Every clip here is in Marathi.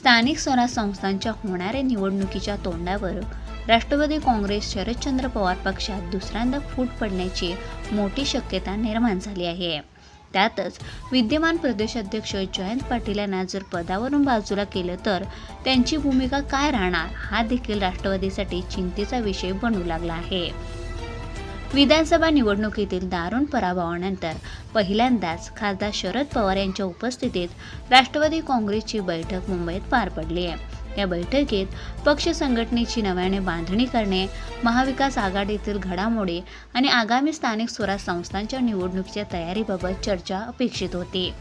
स्थानिक स्वराज संस्थांच्या होणाऱ्या निवडणुकीच्या तोंडावर राष्ट्रवादी काँग्रेस शरदचंद्र पवार पक्षात दुसऱ्यांदा फूट पडण्याची मोठी शक्यता निर्माण झाली आहे. त्यातच विद्यमान प्रदेशाध्यक्ष जयंत पाटील यांना जर पदावरून बाजूला केलं तर त्यांची भूमिका काय राहणार हा देखील राष्ट्रवादीसाठी चिंतेचा विषय बनू लागला आहे. विधानसभा निवडणुकीतील दारुण पराभवानंतर पहिल्यांदाच खासदार शरद पवार यांच्या उपस्थितीत राष्ट्रवादी काँग्रेसची बैठक मुंबईत पार पडली आहे. या बैठकीत पक्ष संघटनेची नव्याने बांधणी करणे महाविकास आघाडीतील घडामोडी आणि आगामी स्थानिक स्वराज संस्थांच्या निवडणुकीच्या तयारीबाबत चर्चा अपेक्षित होती.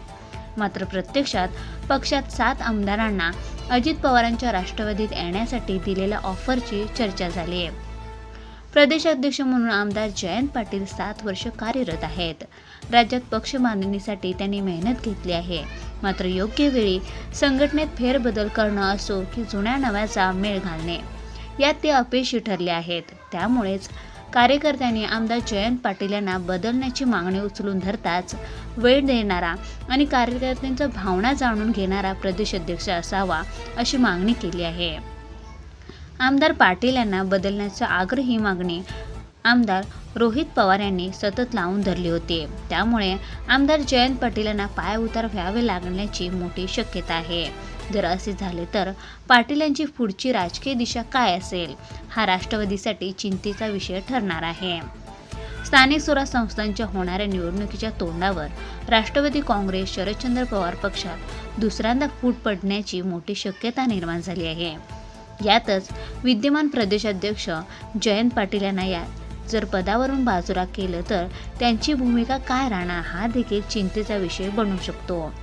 मात्र प्रत्यक्षात पक्षात सात आमदारांना अजित पवारांच्या राष्ट्रवादीत येण्यासाठी दिलेल्या ऑफरची चर्चा झाली आहे. प्रदेशाध्यक्ष म्हणून आमदार जयंत पाटील सात वर्ष कार्यरत आहेत. राज्यात पक्ष मांडणीसाठी त्यांनी मेहनत घेतली आहे. मात्र योग्य वेळी संघटनेत फेरबदल करणं असो की जुन्या नव्याचा मेळ घालणे यात ते अपयशी ठरले आहेत. त्यामुळेच कार्यकर्त्यांनी आमदार जयंत पाटील यांना बदलण्याची मागणी उचलून धरताच वेळ देणारा आणि कार्यकर्त्यांच्या भावना जाणून घेणारा प्रदेशाध्यक्ष असावा अशी मागणी केली आहे. आमदार पाटील यांना बदलण्याची आग्रही मागणी आमदार रोहित पवार यांनी सतत लावून धरली होती. त्यामुळे आमदार जयंत पाटील यांना पाय उतार व्हावे लागण्याची मोठी शक्यता आहे. जर असे झाले तर पाटील यांची पुढची राजकीय दिशा काय असेल? हा राष्ट्रवादीसाठी चिंतेचा विषय ठरणार आहे. स्थानिक स्वराज संस्थांच्या होणाऱ्या निवडणुकीच्या तोंडावर राष्ट्रवादी काँग्रेस शरदचंद्र पवार पक्षात दुसऱ्यांदा फूट पडण्याची मोठी शक्यता निर्माण झाली आहे. यातच विद्यमान प्रदेशाध्यक्ष जयंत पाटील यांना या जर पदावरून बाजूला केलं तर त्यांची भूमिका काय राहणार हा देखील चिंतेचा विषय बनू शकतो.